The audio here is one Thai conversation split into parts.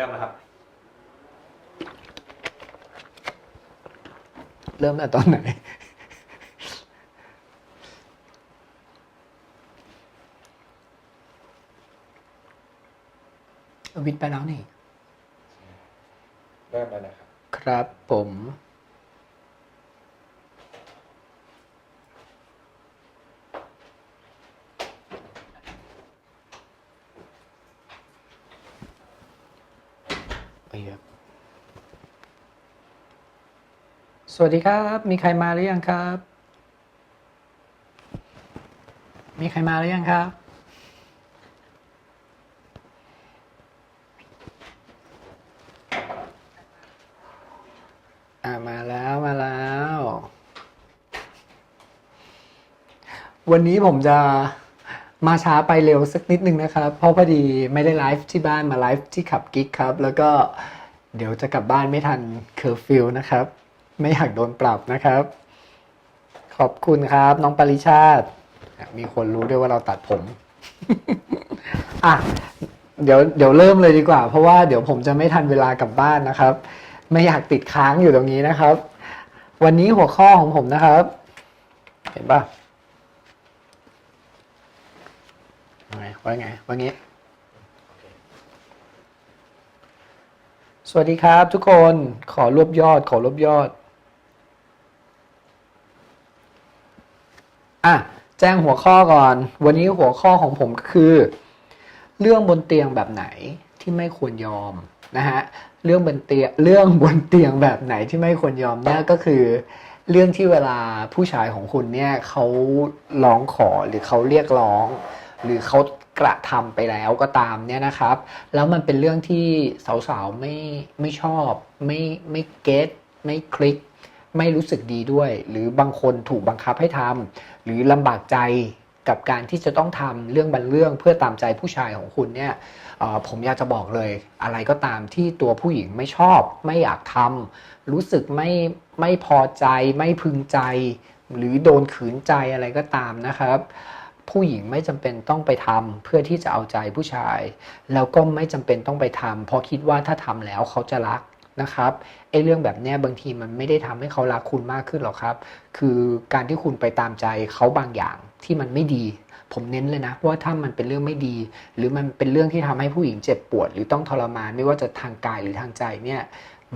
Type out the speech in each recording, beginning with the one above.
ริ่มนะครับ เริ่มแต่ตอนไหน วิทย์ไปแล้วนี่ เริ่มแล้วนะครับ ครับผม ไปครับ ส วัสดีครับ มีใครมาหรือยังครับ มีใครมาหรือยังครับ อ่ามาแล้วมาแล้ว วันนี้ผมจะมาช้าไปเร็วสักนิดนึงนะครับ เพราะพอดีไม่ได้ไลฟ์ที่บ้านมาไลฟ์ที่ขับกิ๊กครับ แล้วก็เดี๋ยวจะกลับบ้านไม่ทันเคอร์ฟิวนะครับ ไม่อยากโดนปรับนะครับ ขอบคุณครับน้องปริชาติ มีคนรู้ด้วยว่าเราตัดผม อะ เดี๋ยวเดี๋ยวเริ่มเลยดีกว่า เพราะว่าเดี๋ยวผมจะไม่ทันเวลากลับบ้านนะครับ ไม่อยากติดค้างอยู่ตรงนี้นะครับ วันนี้หัวข้อของผมนะครับ เห็นปะว่าไงว่าไงว่างี้สวัสดีครับทุกคนขอรวบยอดขอรวบยอด อะแจ้งหัวข้อก่อน วันนี้หัวข้อของผมก็คือ เรื่องบนเตียงแบบไหนที่ไม่ควรยอมนะฮะเรื่องบนเตียงเรื่องบนเตียงแบบไหนที่ไม่ควรยอมเนี่ยก็คือ เรื่องที่เวลาผู้ชายของคุณเนี่ยเขาร้องขอหรือเขาเรียกร้อง หรือเขากระทำไปแล้วก็ตามเนี่ยนะครับ แล้วมันเป็นเรื่องที่สาวๆไม่ไม่ชอบ ไม่ไม่เก็ตไม่คลิก ไม่รู้สึกดีด้วย หรือบางคนถูกบังคับให้ทำหรือลำบากใจกับการที่จะต้องทำเรื่องบางเรื่องเพื่อตามใจผู้ชายของคุณเนี่ยผมอยากจะบอกเลย อะไรก็ตามที่ตัวผู้หญิงไม่ชอบ ไม่อยากทำรู้สึกไม่ไม่พอใจ ไม่พึงใจ หรือโดนขืนใจอะไรก็ตามนะครับ ผู้หญิงไม่จำเป็นต้องไปทำเพื่อที่จะเอาใจผู้ชาย แล้วก็ไม่จำเป็นต้องไปทำเพราะคิดว่าถ้าทำแล้วเขาจะรัก นะครับไอ้เรื่องแบบนี้บางทีมันไม่ได้ทำให้เขารักคุณมากขึ้นหรอกครับ คือการที่คุณไปตามใจเขาบางอย่างที่มันไม่ดี ผมเน้นเลยนะว่าถ้ามันเป็นเรื่องไม่ดี หรือมันเป็นเรื่องที่ทำให้ผู้หญิงเจ็บปวด หรือต้องทรมานไม่ว่าจะทางกายหรือทางใจเนี่ย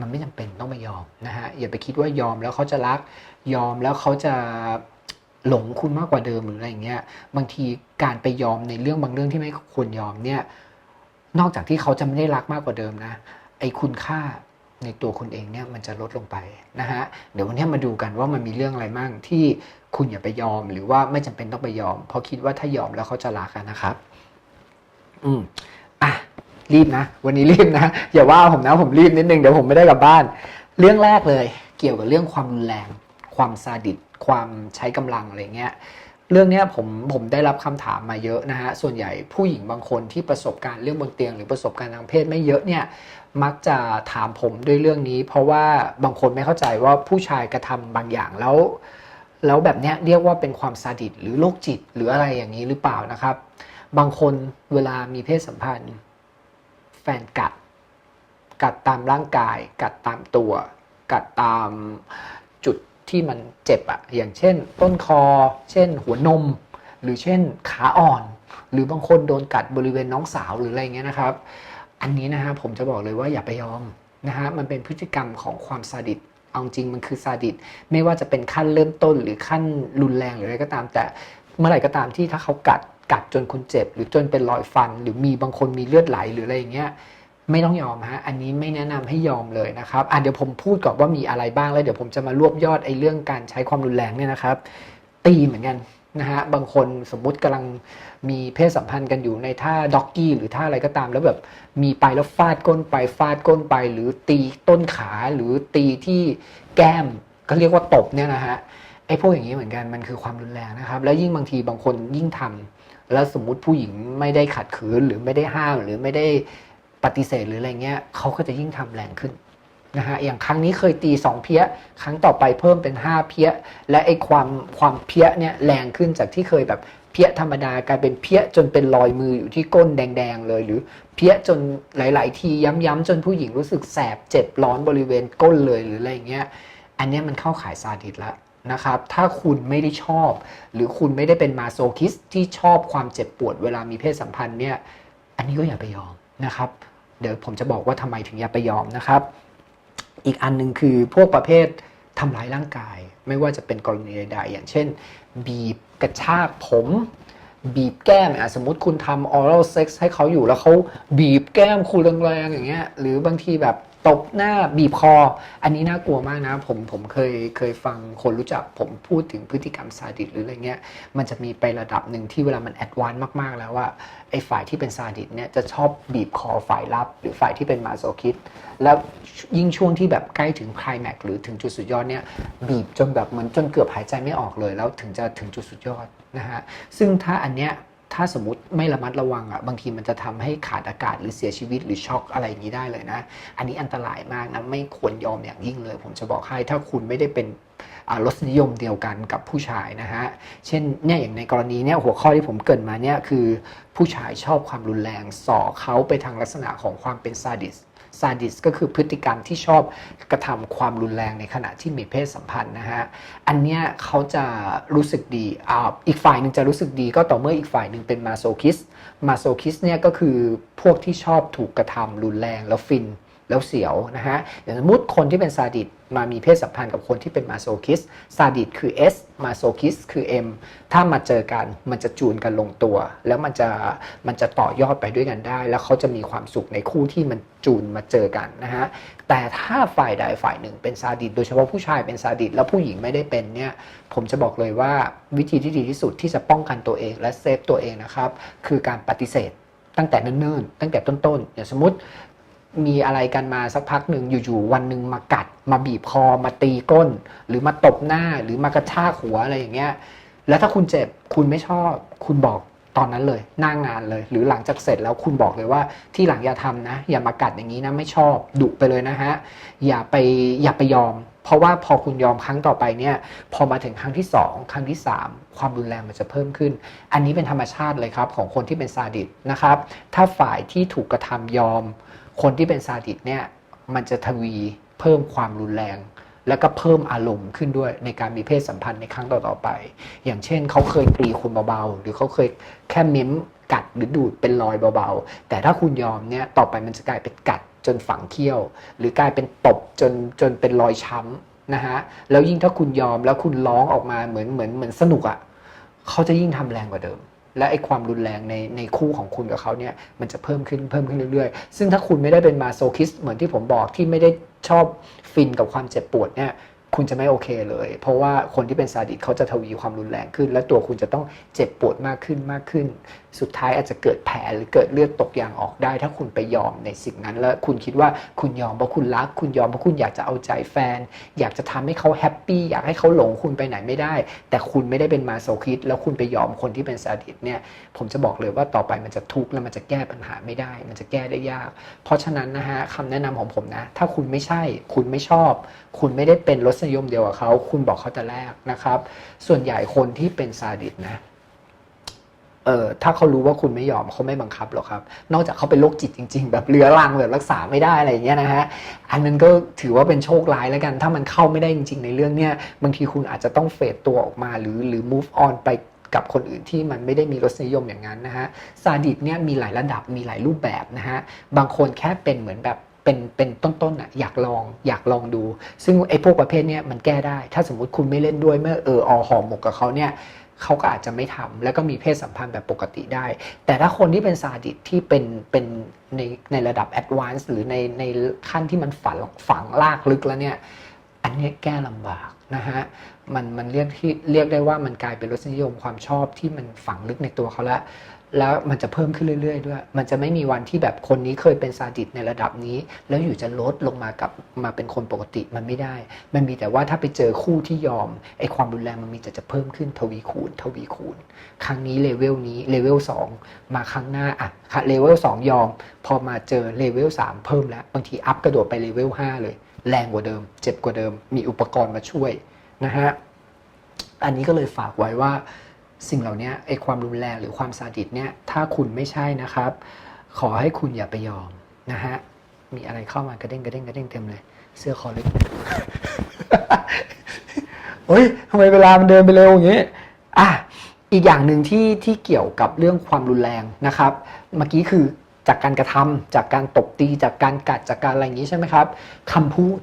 มันไม่จำเป็นต้องไปยอมนะฮะอย่าไปคิดว่ายอมแล้วเขาจะรักยอมแล้วเขาจะหลงคุณมากกว่าเดิมหรืออะไรอย่างเงี้ยบางทีการไปยอมในเรื่องบางเรื่องที่ไม่ควรยอมเนี่ยนอกจากที่เขาจะไม่ได้รักมากกว่าเดิมนะไอ้คุณค่า ในตัวคุณเองเนี่ยมันจะลดลงไปนะฮะเดี๋ยววันนี้มาดูกันว่ามันมีเรื่องอะไรมั่งที่คุณอย่าไปยอม หรือว่าไม่จำเป็นต้องไปยอม เพราะคิดว่าถ้ายอมแล้วเขาจะรักอะนะครับ อืมอะรีบนะ วันนี้รีบนะอย่าว่าผมนะผมรีบนิดนึงเดี๋ยวผมไม่ได้กลับบ้าน เรื่องแรกเลย เกี่ยวกับเรื่องความรุนแรง ความซาดิสความใช้กำลังอะไรเงี้ยเรื่องนี้ผมผมได้รับคำถามมาเยอะนะฮะ ส่วนใหญ่ผู้หญิงบางคนที่ประสบการณ์เรื่องบนเตียงหรือประสบการณ์ทางเพศไม่เยอะเนี่ย มักจะถามผมด้วยเรื่องนี้ เพราะว่าบางคนไม่เข้าใจว่าผู้ชายกระทำบางอย่างแล้ว แล้วแบบเนี้ยเรียกว่าเป็นความซาดิสหรือโรคจิตหรืออะไรอย่างนี้หรือเปล่านะครับ บางคนเวลามีเพศสัมพันธ์ แฟนกัด กัดตามร่างกาย กัดตามตัว กัดตามจุดที่มันเจ็บอะอย่างเช่น ต้นคอ เช่น หัวนม หรือเช่นขาอ่อน หรือบางคนโดนกัดบริเวณน้องสาวหรืออะไรเงี้ยนะครับ อันนี้นะฮะผมจะบอกเลยว่าอย่าไปยอมนะฮะมันเป็นพฤติกรรมของความซาดิสเอาจริงมันคือซาดิสไม่ว่าจะเป็นขั้นเริ่มต้นหรือขั้นรุนแรงหรืออะไรก็ตาม แต่เมื่อไหร่ก็ตามที่ถ้าเขากัดกัดจนคุณเจ็บ หรือจนเป็นรอยฟัน หรือมีบางคนมีเลือดไหลหรืออะไรอย่างเงี้ยไม่ต้องยอมฮะ อันนี้ไม่แนะนำให้ยอมเลยนะครับอะเดี๋ยวผมพูดก่อนว่ามีอะไรบ้างแล้วเดี๋ยวผมจะมารวบยอดไอ้เรื่องการใช้ความรุนแรงเนี่ยนะครับ ตีเหมือนกัน นะฮะบางคนสมมุติกำลังมีเพศสัมพันธ์กันอยู่ในท่าด็อกกี้หรือท่าอะไรก็ตาม แล้วแบบมีไปแล้วฟาดก้นไปฟาดก้นไป หรือตีต้นขาหรือตีที่แก้มก็เรียกว่าตบเนี่ยนะฮะไอ้พวกอย่างนี้เหมือนกันมันคือความรุนแรงนะครับ แล้วยิ่งบางทีบางคนยิ่งทำแล้วสมมุติผู้หญิงไม่ได้ขัดขืนหรือไม่ได้ห้ามหรือไม่ได้ปฏิเสธหรืออะไรเงี้ยเขาก็จะยิ่งทำแรงขึ้น นะฮะอย่างครั้งนี้เคยตีสองเพี้ย ครั้งต่อไปเพิ่มเป็นห้าเพี้ย และไอ้ความความเพี้ยเนี่ยแรงขึ้นจากที่เคยแบบเพี้ยธรรมดากลายเป็นเพี้ยจนเป็นรอยมืออยู่ที่ก้นแดงๆเลย หรือเพี้ยจนหลาย ๆ ทีย้ำๆจนผู้หญิงรู้สึกแสบเจ็บร้อนบริเวณก้นเลยหรืออะไรเงี้ยอันนี้มันเข้าขายซาดิสแล้วนะครับ ถ้าคุณไม่ได้ชอบ หรือคุณไม่ได้เป็นมาโซคิสที่ชอบความเจ็บปวดเวลามีเพศสัมพันธ์เนี่ยอันนี้ก็อย่าไปยอมนะครับ เดี๋ยวผมจะบอกว่าทำไมถึงอย่าไปยอมนะครับ อีกอันหนึ่งคือพวกประเภททำร้ายร่างกาย ไม่ว่าจะเป็นกรณีใดๆอย่างเช่น บีบกระชากผม บีบแก้มอะสมมติคุณทำ oral sex ให้เขาอยู่แล้วเขาบีบแก้มคุณแรงๆอย่างเงี้ยหรือบางทีแบบ ตบหน้าบีบคอ อันนี้น่ากลัวมากนะ ผมผมเคยเคยฟังคนรู้จักผมพูดถึงพฤติกรรมซาดิสหรืออะไรเงี้ยมันจะมีไประดับหนึ่งที่เวลามันแอดวานซ์มากๆ แล้วว่าไอ้ฝ่ายที่เป็นซาดิสเนี่ยจะชอบบีบคอฝ่ายรับ หรือฝ่ายที่เป็นมาโซคิสแล้วยิ่งช่วงที่แบบใกล้ถึงไคลแม็กหรือถึงจุดสุดยอดเนี่ยบีบจนแบบเหมือนจนเกือบหายใจไม่ออกเลย แล้วถึงจะถึงจุดสุดยอดนะฮะซึ่งถ้าอันเนี้ย ถ้าสมมติไม่ระมัดระวังอะบางทีมันจะทำให้ขาดอากาศหรือเสียชีวิตหรือช็อกอะไรนี้ได้เลยนะ อันนี้อันตรายมากนะไม่ควรยอมอย่างยิ่งเลย ผมจะบอกให้ถ้าคุณไม่ได้เป็นรสนิยมเดียวกันกับผู้ชายนะฮะ เช่นเนี่ยอย่างในกรณีเนี่ยหัวข้อที่ผมเกิดมาเนี่ยคือผู้ชายชอบความรุนแรงส่อเขาไปทางลักษณะของความเป็นซาดิส ซาดิสก็คือพฤติกรรมที่ชอบกระทำความรุนแรงในขณะที่มีเพศสัมพันธ์นะฮะ อันเนี้ยเขาจะรู้สึกดีอ่าอีกฝ่ายหนึ่งจะรู้สึกดีก็ต่อเมื่ออีกฝ่ายหนึ่งเป็นมาโซคิส มาโซคิสเนี่ยก็คือพวกที่ชอบถูกกระทำรุนแรงแล้วฟินแล้วเสียวนะฮะอย่างสมมติคนที่เป็นซาดิส มามีเพศสัมพันธ์กับคนที่เป็นมาโซคิสซาดิสคือ S มาโซคิสคือ M ถ้ามาเจอกันมันจะจูนกันลงตัว แล้วมันจะมันจะต่อยอดไปด้วยกันได้ แล้วเขาจะมีความสุขในคู่ที่มันจูนมาเจอกันนะฮะแต่ถ้าฝ่ายใดฝ่ายหนึ่งเป็นซาดิสโดยเฉพาะผู้ชายเป็นซาดิสแล้วผู้หญิงไม่ได้เป็นเนี่ยผมจะบอกเลยว่าวิธีที่ดีที่สุดที่จะป้องกันตัวเองและเซฟตัวเองนะครับคือการปฏิเสธตั้งแต่เนิ่นๆ ตั้งแต่ต้นๆอย่างสมมติ มีอะไรกันมาสักพักหนึ่งอยู่ๆวันหนึ่งมากัด มาบีบคอมาตีก้น หรือมาตบหน้าหรือมากระชากหัวอะไรอย่างเงี้ยแล้วถ้าคุณเจ็บคุณไม่ชอบ คุณบอกตอนนั้นเลยหน้างงานเลย หรือหลังจากเสร็จแล้วคุณบอกเลยว่าที่หลังอย่าทำนะ อย่ามากัดอย่างนี้นะไม่ชอบดุไปเลยนะฮะอย่าไปอย่าไปยอม เพราะว่าพอคุณยอมครั้งต่อไปเนี่ยพอมาถึงครั้งที่สองครั้งที่สามความรุนแรงมันจะเพิ่มขึ้น อันนี้เป็นธรรมชาติเลยครับของคนที่เป็นซาดิสนะครับถ้าฝ่ายที่ถูกกระทำยอม คนที่เป็นซาดิสเนี่ยมันจะทวีเพิ่มความรุนแรง แล้วก็เพิ่มอารมณ์ขึ้นด้วยในการมีเพศสัมพันธ์ในครั้งต่อๆไป อย่างเช่นเขาเคยตีคุณเบาๆหรือเขาเคยแค่เม้มกัดหรือดูดเป็นรอยเบาๆ แต่ถ้าคุณยอมเนี่ยต่อไปมันจะกลายเป็นกัดจนฝังเขี้ยว หรือกลายเป็นตบจนจนเป็นรอยช้ำนะฮะแล้วยิ่งถ้าคุณยอมแล้วคุณร้องออกมาเหมือนเหมือนเหมือนสนุกอะ่ะเขาจะยิ่งทำแรงกว่าเดิม และไอ้ความรุนแรงในในคู่ของคุณกับเขาเนี่ยมันจะเพิ่มขึ้นเพิ่มขึ้นเรื่อยๆ ซึ่งถ้าคุณไม่ได้เป็นมาโซคิสเหมือนที่ผมบอกที่ไม่ได้ชอบฟินกับความเจ็บปวดเนี่ย คุณจะไม่โอเคเลย เพราะว่าคนที่เป็นซาดิสเขาจะทวีความรุนแรงขึ้น และตัวคุณจะต้องเจ็บปวดมากขึ้นมากขึ้น สุดท้ายอาจจะเกิดแผลหรือเกิดเลือดตกยางออกได้ ถ้าคุณไปยอมในสิ่งนั้น แล้วคุณคิดว่าคุณยอมเพราะคุณรัก คุณยอมเพราะคุณอยากจะเอาใจแฟน อยากจะทำให้เขาแฮปปี้อยากให้เขาหลงคุณไปไหนไม่ได้ แต่คุณไม่ได้เป็นมาโซคิสแล้วคุณไปยอมคนที่เป็นซาดิสเนี่ยผมจะบอกเลยว่าต่อไปมันจะทุกข์และมันจะแก้ปัญหาไม่ได้ มันจะแก้ได้ยาก เพราะฉะนั้นนะฮะคำแนะนำของผมนะ ถ้าคุณไม่ใช่ คุณไม่ชอบ คุณไม่ได้เป็นรสนิยมเดียวกับเขาคุณบอกเขาแต่แรกนะครับ ส่วนใหญ่คนที่เป็นซาดิสนะเออถ้าเขารู้ว่าคุณไม่ยอมเขาไม่บังคับหรอกครับ นอกจากเขาเป็นโรคจิตจริง ๆ แบบเรื้อรังแบบรักษาไม่ได้อะไรอย่างเงี้ยนะฮะอันนั้นก็ถือว่าเป็นโชคร้ายแล้วกัน ถ้ามันเข้าไม่ได้จริง ๆ ในเรื่องเนี้ยบางทีคุณอาจจะต้องเฟดตัวออกมาหรือหรือ move on ไปกับคนอื่นที่มันไม่ได้มีรสนิยมอย่างนั้นนะฮะซาดิสเนี่ยมีหลายระดับมีหลายรูปแบบนะฮะบางคนแค่เป็นเหมือนแบบ เป็นเป็นต้นๆอะอยากลองอยากลองดู ซึ่งไอ้พวกประเภทเนี้ยมันแก้ได้ ถ้าสมมุติคุณไม่เล่นด้วยเมื่อเอออหอมหมกกับเขาเนี่ยเขาก็อาจจะไม่ทำแล้วก็มีเพศสัมพันธ์แบบปกติได้ แต่ถ้าคนที่เป็นซาดิสที่เป็นเป็นในในระดับแอดวานซ์หรือในในขั้นที่มันฝังฝังลากลึกแล้วเนี่ยอันนี้แก้ลำบากนะฮะมันมันเรียกที่เรียกได้ว่ามันกลายเป็นรสนิยมความชอบที่มันฝังลึกในตัวเขาแล้ว แล้วมันจะเพิ่มขึ้นเรื่อยๆด้วย มันจะไม่มีวันที่แบบคนนี้เคยเป็นซาดิสในระดับนี้ แล้วอยู่จะลดลงมากับมาเป็นคนปกติมันไม่ได้ มันมีแต่ว่าถ้าไปเจอคู่ที่ยอมไอ้ความรุนแรงมันมีแต่จะเพิ่มขึ้นทวีคูณ ทวีคูณ ครั้งนี้เลเวลนี้เลเวล2มาครั้งหน้าอะเลเวล2ยอม พอมาเจอเลเวล3เพิ่มแล้วบางทีอัพกระโดดไปเลเวล5เลย แรงกว่าเดิม เจ็บกว่าเดิม มีอุปกรณ์มาช่วยนะฮะอันนี้ก็เลยฝากไว้ว่า สิ่งเหล่านี้ไอความรุนแรงหรือความซาดิสเนี่ยถ้าคุณไม่ใช่นะครับ ขอให้คุณอย่าไปยอมนะฮะมีอะไรเข้ามากระเด้งกระเด้งกระเด้งเต็มเลย เสื้อคอเล็กเฮ้ยทำไมเวลามันเดินไปเร็วอย่างนี้อะอีกอย่างหนึ่งที่ที่เกี่ยวกับเรื่องความรุนแรงนะครับ เมื่อกี้คือจากการกระทำจากการตบตีจากการกัดจากการอะไรอย่างนี้ใช่ไหมครับคำพูด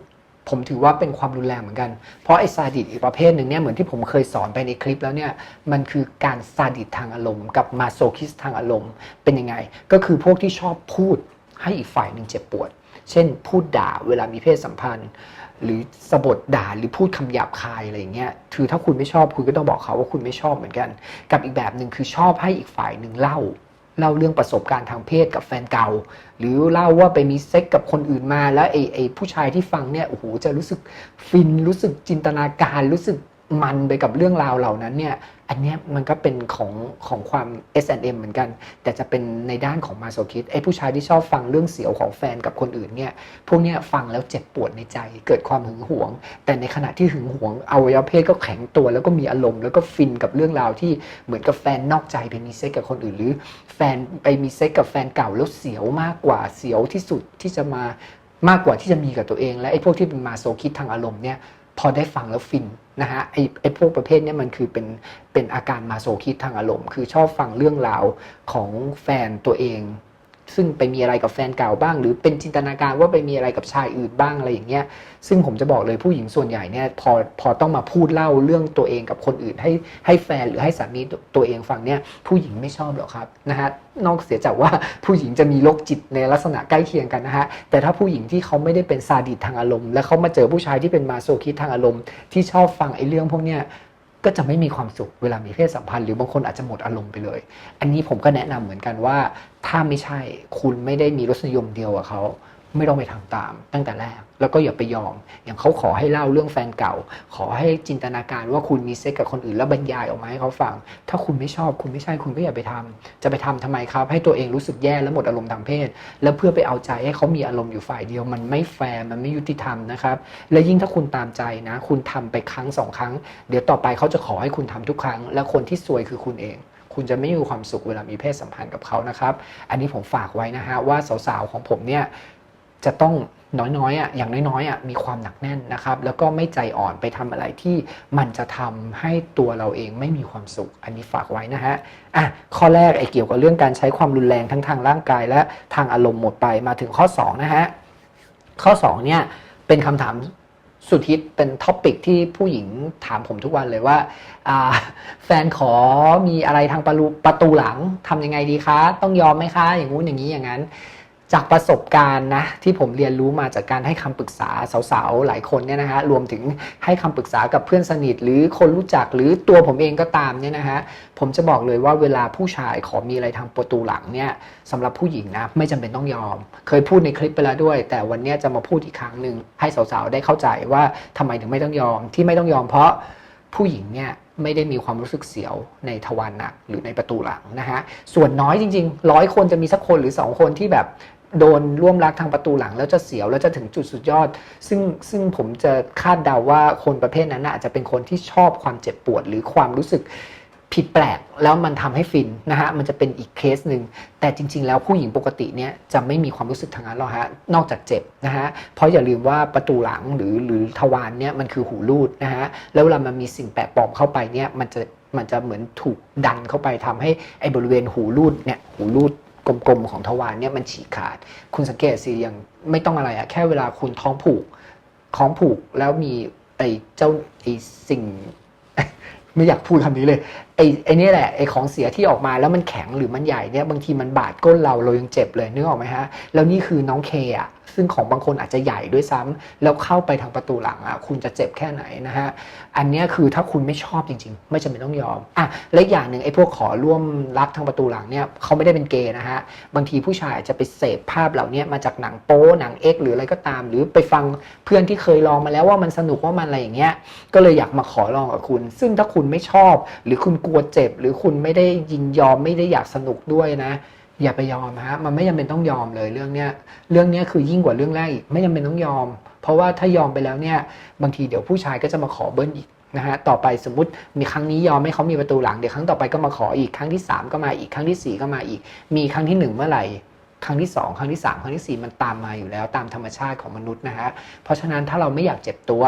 ผมถือว่าเป็นความรุนแรงเหมือนกัน เพราะไอ้ซาดิสอีกประเภทหนึ่งเนี่ยเหมือนที่ผมเคยสอนไปในคลิปแล้วเนี่ยมันคือการซาดิสทางอารมณ์ กับมาโซคิสทางอารมณ์เป็นยังไง ก็คือพวกที่ชอบพูดให้อีกฝ่ายหนึ่งเจ็บปวด เช่น พูดด่าเวลามีเพศสัมพันธ์ หรือสะบดด่าหรือพูดคำหยาบคายอะไรอย่างเงี้ยคือถ้าคุณไม่ชอบคุณก็ต้องบอกเขาว่าคุณไม่ชอบเหมือนกัน กับอีกแบบหนึ่งคือชอบให้อีกฝ่ายหนึ่งเล่า เล่าเรื่องประสบการณ์ทางเพศกับแฟนเก่า หรือเล่าว่าไปมีเซ็กกับคนอื่นมาแล้วไอ้ไอ้ผู้ชายที่ฟังเนี่ยโอ้โหจะรู้สึกฟินรู้สึกจินตนาการรู้สึก มันไปกับเรื่องราวเหล่านั้นเนี่ยอันนี้มันก็เป็นของของความ S&M เหมือนกัน แต่จะเป็นในด้านของมาโซคิสไอ้ผู้ชายที่ชอบฟังเรื่องเสียวของแฟนกับคนอื่นเนี่ยพวกเนี้ยฟังแล้วเจ็บปวดในใจ เกิดความหึงหวง แต่ในขณะที่หึงหวงอวัยวะเพศก็แข็งตัวแล้วก็มีอารมณ์แล้วก็ฟินกับเรื่องราวที่เหมือนกับแฟนนอกใจไปมีเซ็กกับคนอื่น หรือแฟนไปมีเซ็กกับแฟนเก่าแล้วเสียวมากกว่าเสียวที่สุดที่จะมามากกว่าที่จะมีกับตัวเอง และไอ้พวกที่เป็นมาโซคิสทางอารมณ์เนี่ยพอได้ฟังแล้วฟิน นะฮะไอ้ไอ้พวกประเภทนี้มันคือเป็นเป็นอาการมาโซคิดทางอารมณ์ คือชอบฟังเรื่องราวของแฟนตัวเอง ซึ่งไปมีอะไรกับแฟนเก่าบ้าง หรือเป็นจินตนาการว่าไปมีอะไรกับชายอื่นบ้างอะไรอย่างเงี้ยซึ่งผมจะบอกเลยผู้หญิงส่วนใหญ่เนี่ยพอพอต้องมาพูดเล่าเรื่องตัวเองกับคนอื่น ให้ให้แฟนหรือให้สามีตัวเองฟังเนี่ยผู้หญิงไม่ชอบหรอกครับนะฮะนอกเสียจากว่าผู้หญิงจะมีโรคจิตในลักษณะใกล้เคียงกันนะฮะแต่ถ้าผู้หญิงที่เขาไม่ได้เป็นซาดิสทางอารมณ์ แล้วเขามาเจอผู้ชายที่เป็นมาโซคิสทางอารมณ์ ที่ชอบฟังไอ้เรื่องพวกเนี้ย ก็จะไม่มีความสุขเวลามีเพศสัมพันธ์หรือบางคนอาจจะหมดอารมณ์ไปเลย อันนี้ผมก็แนะนำเหมือนกันว่า ถ้าไม่ใช่คุณไม่ได้มีรสนิยมเดียวกับเขา ไม่ต้องไปทำตาม ตั้งแต่แรก แล้วก็อย่าไปยอม อย่างเขาขอให้เล่าเรื่องแฟนเก่า ขอให้จินตนาการว่าคุณมีเซ็กกับคนอื่นแล้วบรรยายออกมาให้เขาฟัง ถ้าคุณไม่ชอบคุณไม่ใช่คุณก็อย่าไปทำจะไปทำทำไมครับ ให้ตัวเองรู้สึกแย่และหมดอารมณ์ทางเพศ แล้วเพื่อไปเอาใจให้เขามีอารมณ์อยู่ฝ่ายเดียว มันไม่แฟร์มันไม่ยุติธรรมนะครับ และยิ่งถ้าคุณตามใจนะ คุณทำไปครั้งสองครั้ง เดี๋ยวต่อไปเขาจะขอให้คุณทำทุกครั้ง และคนที่ซวยคือคุณเองคุณจะไม่มีความสุขเวลามีเพศสัมพันธ์กับเขานะครับ อันนี้ผมฝากไว้นะฮะว่าสาวๆของผมเนี่ย จะต้องน้อยๆอะอย่างน้อยๆอะมีความหนักแน่นนะครับ แล้วก็ไม่ใจอ่อนไปทำอะไรที่มันจะทำให้ตัวเราเองไม่มีความสุข อันนี้ฝากไว้นะฮะอะข้อแรกไอ้เกี่ยวกับเรื่องการใช้ความรุนแรงทั้งทางร่างกาย และทางอารมณ์หมดไปมาถึงข้อ2นะฮะข้อ2เนี่ยเป็นคำถามสุดฮิตเป็นท็อปิกที่ผู้หญิงถามผมทุกวันเลยว่าาแฟนขอมีอะไรทางประตูประตูหลังทำยังไงดีคะ ต้องยอมไหมคะ อย่างงู้นอย่างนี้อย่างนั้น จากประสบการณ์นะที่ผมเรียนรู้มาจากการให้คำปรึกษาสาวๆหลายคนเนี่ยนะฮะรวมถึงให้คำปรึกษากับเพื่อนสนิท หรือคนรู้จักหรือตัวผมเองก็ตามเนี่ยนะฮะผมจะบอกเลยว่าเวลาผู้ชายขอมีอะไรทางประตูหลังเนี่ยสำหรับผู้หญิงนะไม่จำเป็นต้องยอม เคยพูดในคลิปไปแล้วด้วย แต่วันนี้จะมาพูดอีกครั้งหนึ่งให้สาวๆได้เข้าใจว่าทำไมถึงไม่ต้องยอมที่ไม่ต้องยอมเพราะผู้หญิงเนี่ยไม่ได้มีความรู้สึกเสียวในทวารหนักหรือในประตูหลังนะฮะส่วนน้อยจริงๆร้อยคนจะมีสักคนหรือสองคนที่แบบ โดนร่วมรักทางประตูหลัง แล้วจะเสียวแล้วจะถึงจุดสุดยอด ซึ่งซึ่งผมจะคาดเดาว่าคนประเภทนั้นน่ะอาจจะเป็นคนที่ชอบความเจ็บปวด หรือความรู้สึกผิดแปลกแล้วมันทำให้ฟินนะฮะมันจะเป็นอีกเคสหนึ่งแต่จริง ๆ แล้วผู้หญิงปกติเนี่ยจะไม่มีความรู้สึกทางนั้นหรอกฮะนอกจากเจ็บนะฮะเพราะอย่าลืมว่าประตูหลังหรือหรือทวารเนี่ยมันคือหูรูดนะฮะแล้วเวลามันมีสิ่งแปลกปลอมเข้าไปเนี่ยมันจะมันจะเหมือนถูกดันเข้าไปทำให้ไอ้บริเวณหูรูดเนี่ยหูรูด กลมๆของทวารเนี่ยมันฉีกขาด คุณสังเกตสิอย่างไม่ต้องอะไรอะแค่เวลาคุณท้องผูกท้องผูกแล้วมีไอ้เจ้าไอ้สิ่ง ไม่อยากพูดคำนี้เลยไอ้ไอ้นี่แหละไอ้ของเสียที่ออกมาแล้วมันแข็งหรือมันใหญ่เนี่ยบางทีมันบาดก้นเราเรายังเจ็บเลยนึกออกไหมฮะแล้วนี่คือน้องเคอะ ซึ่งของบางคนอาจจะใหญ่ด้วยซ้ำแล้วเข้าไปทางประตูหลังอะคุณจะเจ็บแค่ไหนนะฮะอันนี้คือถ้าคุณไม่ชอบจริง ๆ ไม่จำเป็นต้องยอมอะและอย่างหนึ่งไอ้พวกขอร่วมรักทางประตูหลังเนี่ยเขาไม่ได้เป็นเกย์นะฮะบางทีผู้ชายอาจจะไปเสพภาพเหล่านี้มาจากหนังโป๊หนังเอ็กหรืออะไรก็ตาม หรือไปฟังเพื่อนที่เคยลองมาแล้วว่ามันสนุกว่ามันอะไรอย่างเงี้ยก็เลยอยากมาขอลองกับคุณ ซึ่งถ้าคุณไม่ชอบ หรือคุณกลัวเจ็บ หรือคุณไม่ได้ยินยอมไม่ได้อยากสนุกด้วยนะ อย่าไปยอมฮะมันไม่จำเป็นต้องยอมเลยเรื่องเนี้ยเรื่องเนี้ยคือยิ่งกว่าเรื่องแรกอีกไม่จำเป็นต้องยอม เพราะว่าถ้ายอมไปแล้วเนี่ยบางทีเดี๋ยวผู้ชายก็จะมาขอเบิ้ลอีกนะฮะต่อไปสมมติมีครั้งนี้ยอมให้เขามีประตูหลังเดี๋ยวครั้งต่อไปก็มาขออีกครั้งที่ 3 ก็มาอีกครั้งทีสี่4 ก็มาอีก มีครั้งที่ 1 เมื่อไหร่ครั้งที่ 2 ครั้งที่ 3 ครั้งทีสี่ 4 มันตามมาอยู่แล้วตามธรรมชาติของมนุษย์นะฮะเพราะฉะนั้นถ้าเราไม่อยากเจ็บตัว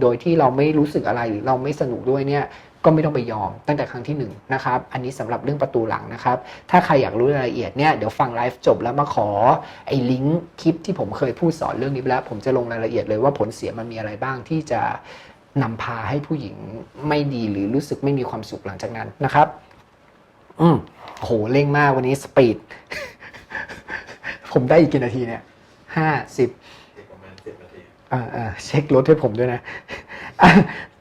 โดยที่เราไม่รู้สึกอะไรหรือเราไม่สนุกด้วยเนี่ย ก็ไม่ต้องไปยอมตั้งแต่ครั้งที่หนึ่งนะครับอันนี้สำหรับเรื่องประตูหลังนะครับ ถ้าใครอยากรู้รายละเอียดเนี่ยเดี๋ยวฟังไลฟ์จบแล้วมาขอไอ้ลิงก์คลิปที่ผมเคยพูดสอนเรื่องนี้ไปแล้ว ผมจะลงรายละเอียดเลยว่าผลเสียมันมีอะไรบ้างที่จะนำพาให้ผู้หญิงไม่ดีหรือรู้สึกไม่มีความสุขหลังจากนั้นนะครับ อืมโหเร่งมากวันนี้สปีด ผมได้อีกกี่นาทีเนี่ยห้าสิบอีกประมาณสิบนาทีอ่าอ่าเช็ครถให้ผมด้วยนะอะ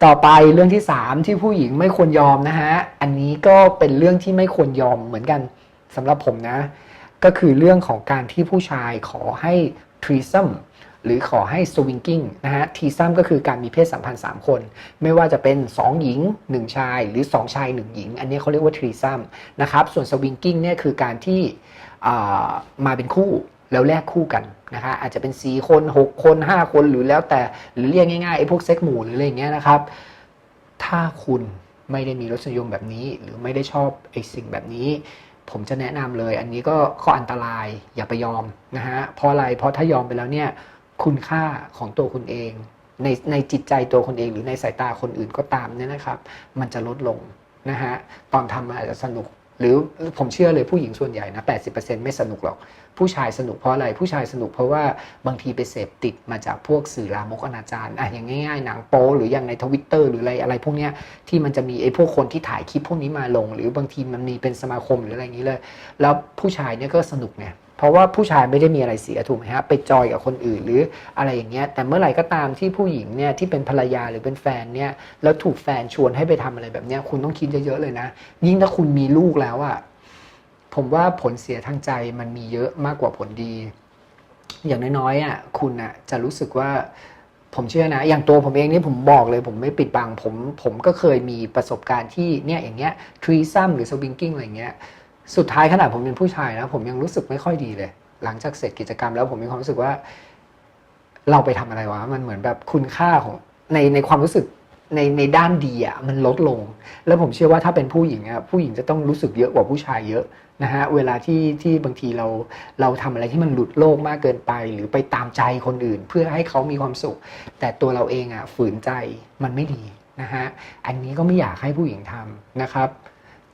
ต่อไปเรื่องที่สามที่ผู้หญิงไม่ควรยอมนะฮะ อันนี้ก็เป็นเรื่องที่ไม่ควรยอมเหมือนกันสำหรับผมนะ ก็คือเรื่องของการที่ผู้ชายขอให้ทรีซัมหรือขอให้สวิงกิ้งนะฮะทรีซัมก็คือการมีเพศสัมพันธ์ 3 คน ไม่ว่าจะเป็น 2 หญิง 1 ชาย หรือ 2 ชาย 1 หญิง อันนี้เขาเรียกว่าทรีซัมนะครับ ส่วนสวิงกิ้งเนี่ยคือการที่มาเป็นคู่ แล้วแลกคู่กันนะคะอาจจะเป็น 4 คน 6 คน 5 คนหรือแล้วแต่หรือเรียกง่ายๆไอ้พวกเซ็กหมู่หรืออะไรอย่างเงี้ยนะครับ ถ้าคุณไม่ได้มีรสนิยมแบบนี้ หรือไม่ได้ชอบไอ้สิ่งแบบนี้ ผมจะแนะนำเลย อันนี้ก็ข้ออันตรายอย่าไปยอมนะฮะเพราะอะไรเพราะถ้ายอมไปแล้วเนี่ยคุณค่าของตัวคุณเอง ในในจิตใจตัวคนเองหรือในสายตาคนอื่นก็ตามเนี่ยนะครับ มันจะลดลงนะฮะตอนทำมันอาจจะสนุก หรือผมเชื่อเลยผู้หญิงส่วนใหญ่นะ 80%ไม่สนุกหรอก ผู้ชายสนุกเพราะอะไร ผู้ชายสนุกเพราะว่าบางทีไปเสพติดมาจากพวกสื่อลามกอนาจารอะอย่างง่ายๆหนังโป๊หรืออย่างในทวิตเตอร์หรืออะไรอะไรพวกเนี้ยที่มันจะมีไอ้พวกคนที่ถ่ายคลิปพวกนี้มาลง หรือบางทีมันมีเป็นสมาคมหรืออะไรอย่างนี้เลย แล้วผู้ชายเนี่ยก็สนุกไง เพราะว่าผู้ชายไม่ได้มีอะไรเสียถูกไหมฮะไปจอยกับคนอื่นหรืออะไรอย่างเงี้ยแต่เมื่อไหร่ก็ตามที่ผู้หญิงเนี่ยที่เป็นภรรยาหรือเป็นแฟนเนี่ยแล้วถูกแฟนชวนให้ไปทำอะไรแบบเนี้ยคุณต้องคิดเยอะๆเลยนะ ยิ่งถ้าคุณมีลูกแล้วอะผมว่าผลเสียทางใจมันมีเยอะมากกว่าผลดี อย่างน้อยๆอะคุณอะจะรู้สึกว่าผมเชื่อนะ อย่างตัวผมเองนี่ผมบอกเลย ผมไม่ปิดบังผมผมก็เคยมีประสบการณ์ที่เนี่ยอย่างเงี้ยทรีซัมหรือสวิงกิ้งอะไรเงี้ย สุดท้ายขนาดผมเป็นผู้ชายนะผมยังรู้สึกไม่ค่อยดีเลย หลังจากเสร็จกิจกรรมแล้วผมมีความรู้สึกว่า เราไปทำอะไรวะมันเหมือนแบบคุณค่าของในในความรู้สึกในในด้านดีอะมันลดลง แล้วผมเชื่อว่าถ้าเป็นผู้หญิงอะผู้หญิงจะต้องรู้สึกเยอะกว่าผู้ชายเยอะนะฮะเวลาที่ที่บางทีเราเราทำอะไรที่มันหลุดโลกมากเกินไป หรือไปตามใจคนอื่น เพื่อให้เขามีความสุข แต่ตัวเราเองอะฝืนใจมันไม่ดีนะฮะอันนี้ก็ไม่อยากให้ผู้หญิงทำนะครับ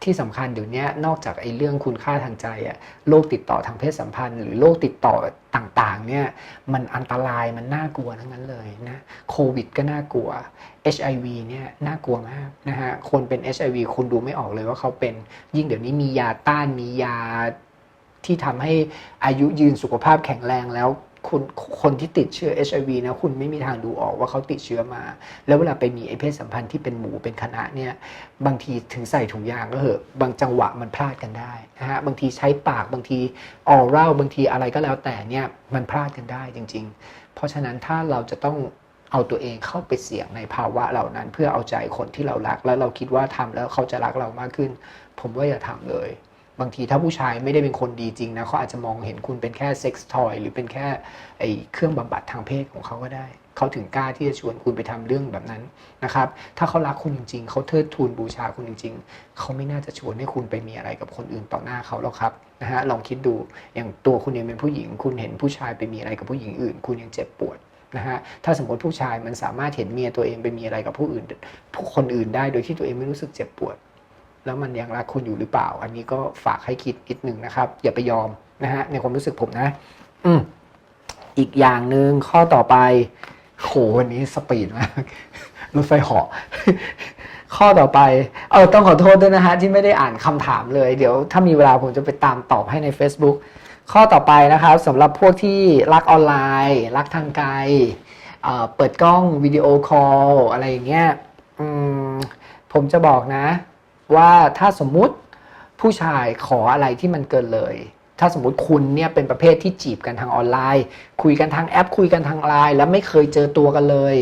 ที่สำคัญเดี๋ยวนี้นอกจากไอ้เรื่องคุณค่าทางใจอะโรคติดต่อทางเพศสัมพันธ์ หรือโรคติดต่อต่างๆเนี่ยมันอันตรายมันน่ากลัวทั้งนั้นเลยนะโควิดก็น่ากลัว HIV เนี่ยน่ากลัวมากนะฮะคนเป็น HIV คุณดูไม่ออกเลยว่าเขาเป็นยิ่งเดี๋ยวนี้มียาต้านมียาที่ทำให้อายุยืนสุขภาพแข็งแรงแล้ว คนคนที่ติดเชื้อ HIV นะคุณไม่มีทางดูออกว่าเขาติดเชื้อมา แล้วเวลาไปมีไอเพศสัมพันธ์ที่เป็นหมู่เป็นคณะเนี่ยบางทีถึงใส่ถุงยางก็เหอะบางจังหวะมันพลาดกันได้นะฮะบางทีใช้ปากบางทีออร่าบางทีอะไรก็แล้วแต่เนี่ยมันพลาดกันได้จริง ๆ เพราะฉะนั้นถ้าเราจะต้องเอาตัวเองเข้าไปเสี่ยงในภาวะเหล่านั้น เพื่อเอาใจคนที่เรารัก แล้วเราคิดว่าทำแล้วเขาจะรักเรามากขึ้น ผมว่าอย่าทำเลย บางทีถ้าผู้ชายไม่ได้เป็นคนดีจริงนะเขาอาจจะมองเห็นคุณเป็นแค่เซ็กซ์ทอยหรือเป็นแค่ไอเครื่องบำบัดทางเพศของเขาก็ได้ เขาถึงกล้าที่จะชวนคุณไปทำเรื่องแบบนั้นนะครับ ถ้าเขารักคุณจริง ๆ เขาเทิดทูนบูชาคุณจริง ๆ เขาไม่น่าจะชวนให้คุณไปมีอะไรกับคนอื่นต่อหน้าเขาหรอกครับนะฮะลองคิดดูอย่างตัวคุณเองเป็นผู้หญิง คุณเห็นผู้ชายไปมีอะไรกับผู้หญิงอื่น คุณยังเจ็บปวดนะฮะถ้าสมมติผู้ชายมันสามารถเห็นเมียตัวเองไปมีอะไรกับผู้อื่นผู้คนอื่นได้โดยที่ตัวเองไม่รู้สึกเจ็บปวด แล้วมันยังรักคุณอยู่หรือเปล่า อันนี้ก็ฝากให้คิดนิดหนึ่งนะครับ อย่าไปยอมนะฮะในความรู้สึกผมนะ อืมอีกอย่างหนึ่งข้อต่อไปโหวันนี้สปีดมากรถไฟเหาะข้อต่อไป เออต้องขอโทษด้วยนะฮะที่ไม่ได้อ่านคำถามเลย เดี๋ยวถ้ามีเวลาผมจะไปตามตอบให้ใน Facebook ข้อต่อไปนะครับสำหรับพวกที่รักออนไลน์ รักทางไกลเเปิดกล้องวิดีโอคอลอะไรอย่างเงี้ยผมจะบอกนะ ว่าถ้าสมมุติผู้ชายขออะไรที่มันเกินเลย ถ้าสมมติคุณเนี่ยเป็นประเภทที่จีบกันทางออนไลน์ คุยกันทางแอป คุยกันทางไลน์แล้วไม่เคยเจอตัวกันเลย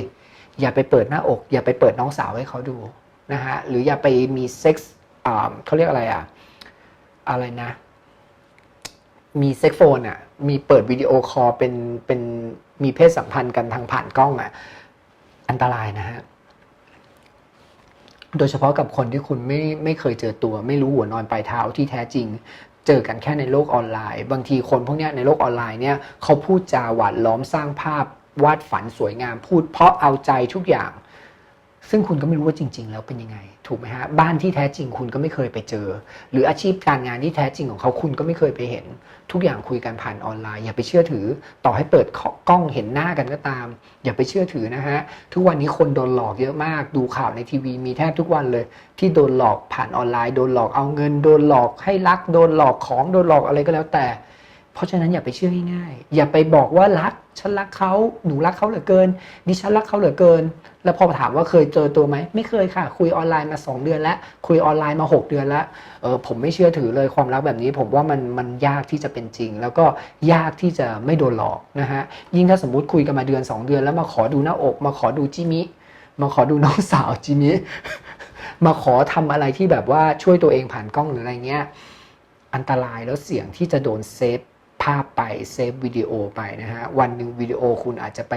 อย่าไปเปิดหน้าอก อย่าไปเปิดน้องสาวให้เขาดูนะฮะหรืออย่าไปมีเซ็กส์อ่าเขาเรียกอะไรอะอะไรนะ มีเซ็กโฟนอะมีเปิดวิดีโอคอลเป็นเป็นมีเพศสัมพันธ์กันทางผ่านกล้องอะอันตรายนะฮะ โดยเฉพาะกับคนที่คุณไม่ไม่เคยเจอตัว ไม่รู้หัวนอนปลายเท้าที่แท้จริง เจอกันแค่ในโลกออนไลน์ บางทีคนพวกนี้ในโลกออนไลน์เนี่ยเขาพูดจาหวานล้อมสร้างภาพวาดฝันสวยงามพูดเพราะเอาใจทุกอย่าง ซึ่งคุณก็ไม่รู้ว่าจริง ๆ แล้วเป็นยังไง ถูกไหมฮะบ้านที่แท้จริงคุณก็ไม่เคยไปเจอ หรืออาชีพการงานที่แท้จริงของเขาคุณก็ไม่เคยไปเห็น ทุกอย่างคุยกันผ่านออนไลน์ อย่าไปเชื่อถือ ต่อให้เปิดกล้องเห็นหน้ากันก็ตาม อย่าไปเชื่อถือนะฮะทุกวันนี้คนโดนหลอกเยอะมาก ดูข่าวในทีวีมีแทบทุกวันเลย ที่โดนหลอกผ่านออนไลน์ โดนหลอกเอาเงิน โดนหลอกให้รัก โดนหลอกของโดนหลอกอะไรก็แล้วแต่ เพราะฉะนั้นอย่าไปเชื่อง่ายๆอย่าไปบอกว่ารักฉันรักเขาหนูรักเขาเหลือเกิน ดิฉันรักเขาเหลือเกิน แล้วพอถามว่าเคยเจอตัวไหมไม่เคยค่ะ คุยออนไลน์มา 2 เดือนแล้ว คุยออนไลน์มา 6 เดือนแล้วเออผมไม่เชื่อถือเลยความรักแบบนี้ ผมว่ามันมันยากที่จะเป็นจริง แล้วก็ยากที่จะไม่โดนหลอกนะฮะยิ่งถ้าสมมติคุยกันมาเดือน 2 เดือน แล้วมาขอดูหน้าอก มาขอดูจิมิมาขอดูน้องสาวจิมิมาขอทำอะไรที่แบบว่าช่วยตัวเองผ่านกล้องหรืออะไรเงี้ยอันตรายแล้วเสี่ยงที่จะโดนเซฟ ภาพไปเซฟวิดีโอไปนะฮะวันหนึ่งวิดีโอคุณอาจจะไป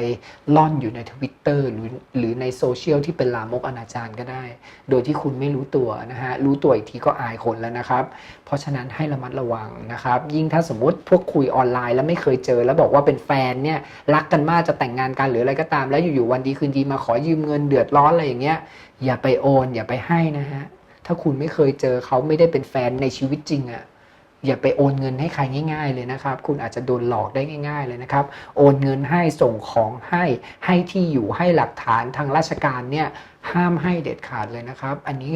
ล่อนอยู่ในทวิตเตอร์หรือหรือในโซเชียลที่เป็นลามกอนาจารก็ได้ โดยที่คุณไม่รู้ตัวนะฮะรู้ตัวอีกทีก็อายคนแล้วนะครับ เพราะฉะนั้นให้ระมัดระวังนะครับ ยิ่งถ้าสมมติพวกคุยออนไลน์แล้วไม่เคยเจอ แล้วบอกว่าเป็นแฟนเนี่ยรักกันมากจะแต่งงานกันหรืออะไรก็ตาม แล้วอยู่ๆวันดีคืนดีมาขอยืมเงินเดือดร้อนอะไรอย่างเงี้ยอย่าไปโอน อย่าไปให้นะฮะถ้าคุณไม่เคยเจอเขาไม่ได้เป็นแฟนในชีวิตจริงอะ อย่าไปโอนเงินให้ใครง่าย ๆ เลยนะครับ คุณอาจจะโดนหลอกได้ง่าย ๆ เลยนะครับ โอนเงินให้ส่งของให้ให้ที่อยู่ให้หลักฐานทางราชการเนี่ยห้ามให้เด็ดขาดเลยนะครับ อันนี้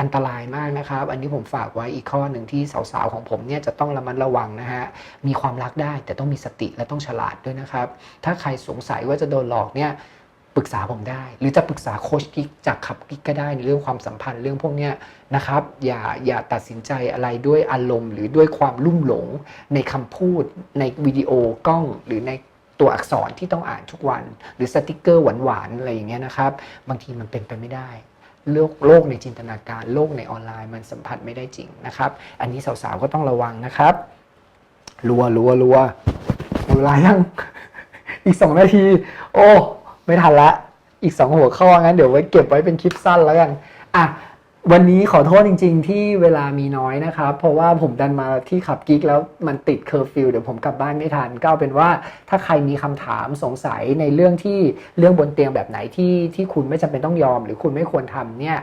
อันตรายมากนะครับ อันนี้ผมฝากไว้อีกข้อหนึ่งที่สาวๆของผมเนี่ยจะต้องระมัดระวังนะฮะ มีความรักได้แต่ต้องมีสติและต้องฉลาดด้วยนะครับ ถ้าใครสงสัยว่าจะโดนหลอกเนี่ย ปรึกษาผมได้ หรือจะปรึกษาโค้ชกิ๊กจากขับกิ๊กก็ได้ในเรื่องความสัมพันธ์เรื่องพวกเนี้ยนะครับ อย่าอย่าตัดสินใจอะไรด้วยอารมณ์ หรือด้วยความลุ่มหลง ในคำพูด ในวิดีโอกล้อง หรือในตัวอักษรที่ต้องอ่านทุกวัน หรือสติกเกอร์หวานๆอะไรอย่างเงี้ยนะครับ บางทีมันเป็นไปไม่ได้โลกโลกในจินตนาการโลกในออนไลน์มันสัมผัสไม่ได้จริงนะครับ อันนี้สาวๆก็ต้องระวังนะครับรัวรัวรัวเวลายังอีกสองนาที โอ้ ไม่ทันละอีกสองหัวข้องั้นเดี๋ยวไว้เก็บไว้เป็นคลิปสั้นแล้วกันอะวันนี้ขอโทษจริง ๆ ที่เวลามีน้อยนะครับ เพราะว่าผมดันมาที่ขับกิ๊กแล้วมันติดเคอร์ฟิวเดี๋ยวผมกลับบ้านไม่ทันก็เอาเป็นว่าถ้าใครมีคำถามสงสัยในเรื่องที่เรื่องบนเตียงแบบไหนที่ที่คุณไม่จำเป็นต้องยอม หรือคุณไม่ควรทำเนี่ย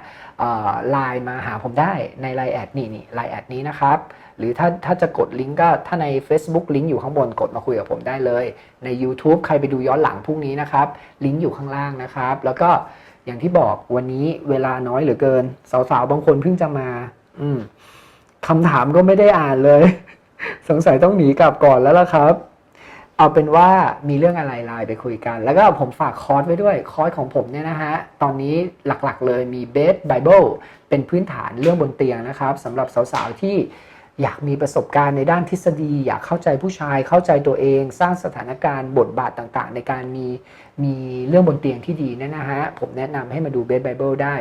ไลน์มาหาผมได้ในไลน์แอดนี่นี่ไลน์แอดนี้นะครับ หรือถ้าถ้าจะกดลิงก์ก็ถ้าใน Facebook ลิงก์อยู่ข้างบนกดมาคุยกับผมได้เลย ใน YouTube ใครไปดูย้อนหลังพรุ่งนี้นะครับ ลิงก์อยู่ข้างล่างนะครับ แล้วก็อย่างที่บอกวันนี้เวลาน้อยเหลือเกิน สาวๆ บางคนเพิ่งจะมา อืมคำถามก็ไม่ได้อ่านเลย สงสัยต้องหนีกลับก่อนแล้วล่ะครับ เอาเป็นว่ามีเรื่องอะไรไลน์ไปคุยกัน แล้วก็ผมฝากคอร์สไว้ด้วยคอร์สของผมเนี่ยนะฮะ ตอนนี้หลักๆเลยมี Base Bible เป็นพื้นฐานเรื่องบนเตียงนะครับสำหรับสาวๆที่ อยากมีประสบการณ์ในด้านทฤษฎี อยากเข้าใจผู้ชายเข้าใจตัวเอง สร้างสถานการณ์บทบาทต่างๆ ในการมีมีเรื่องบนเตียงที่ดีเนี่ยนะฮะ ผมแนะนำให้มาดูเบสไบเบิลได้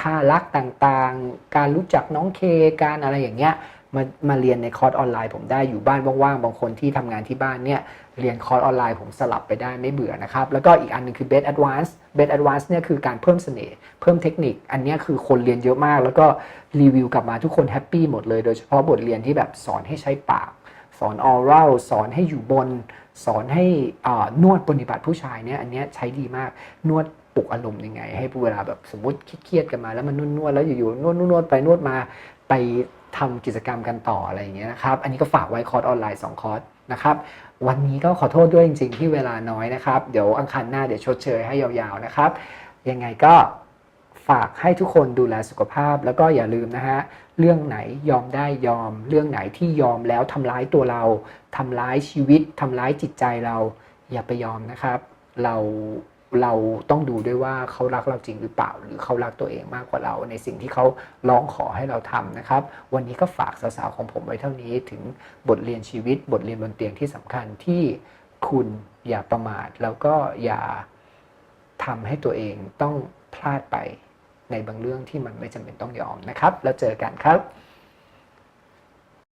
ถ้ารักต่างๆ การรู้จักน้องเคการอะไรอย่างเงี้ย มามาเรียนในคอร์สออนไลน์ผมได้อยู่บ้านว่างๆ บางคนที่ทำงานที่บ้านเนี่ยเรียนคอร์สออนไลน์ผมสลับไปได้ไม่เบื่อนะครับ แล้วก็อีกอันหนึงคือ Best Advance Best Advance เนี่ยคือการเพิ่มเสน่ห์เพิ่มเทคนิค อันนี้คือคนเรียนเยอะมาก แล้วก็รีวิวกลับมาทุกคนแฮปปี้หมดเลย โดยเฉพาะบทเรียนที่แบบสอนให้ใช้ปาก สอนออรัลสอนให้อยู่บน สอนให้นวดปฏิบัติผู้ชายเนี่ยอันนี้ใช้ดีมากนวดปลุกอารมณ์ยังไง ให้เวลาแบบสมมติเครียดกันมาแล้วมันนวดๆแล้วอยู่ๆนวดนวดๆไปนวดมาไป ทำกิจกรรมกันต่ออะไรอย่างเงี้ยนะครับ อันนี้ก็ฝากไว้คอร์สออนไลน์ 2 คอร์สนะครับ วันนี้ก็ขอโทษด้วยจริง ๆ ที่เวลาน้อยนะครับ เดี๋ยวอังคารหน้าเดี๋ยวชดเชยให้ยาวๆนะครับ ยังไงก็ฝากให้ทุกคนดูแลสุขภาพแล้วก็อย่าลืมนะฮะ เรื่องไหนยอมได้ยอม เรื่องไหนที่ยอมแล้วทำร้ายตัวเราทำร้ายชีวิตทำร้ายจิตใจเรา อย่าไปยอมนะครับ เรา เราต้องดูด้วยว่าเขารักเราจริงหรือเปล่า หรือเขารักตัวเองมากกว่าเรา ในสิ่งที่เขาร้องขอให้เราทำนะครับ วันนี้ก็ฝากสาวๆของผมไว้เท่านี้ถึงบทเรียนชีวิต บทเรียนบนเตียงที่สำคัญที่คุณอย่าประมาท แล้วก็อย่าทำให้ตัวเองต้องพลาดไปในบางเรื่องที่มันไม่จำเป็นต้องยอมนะครับ แล้วเจอกันครับ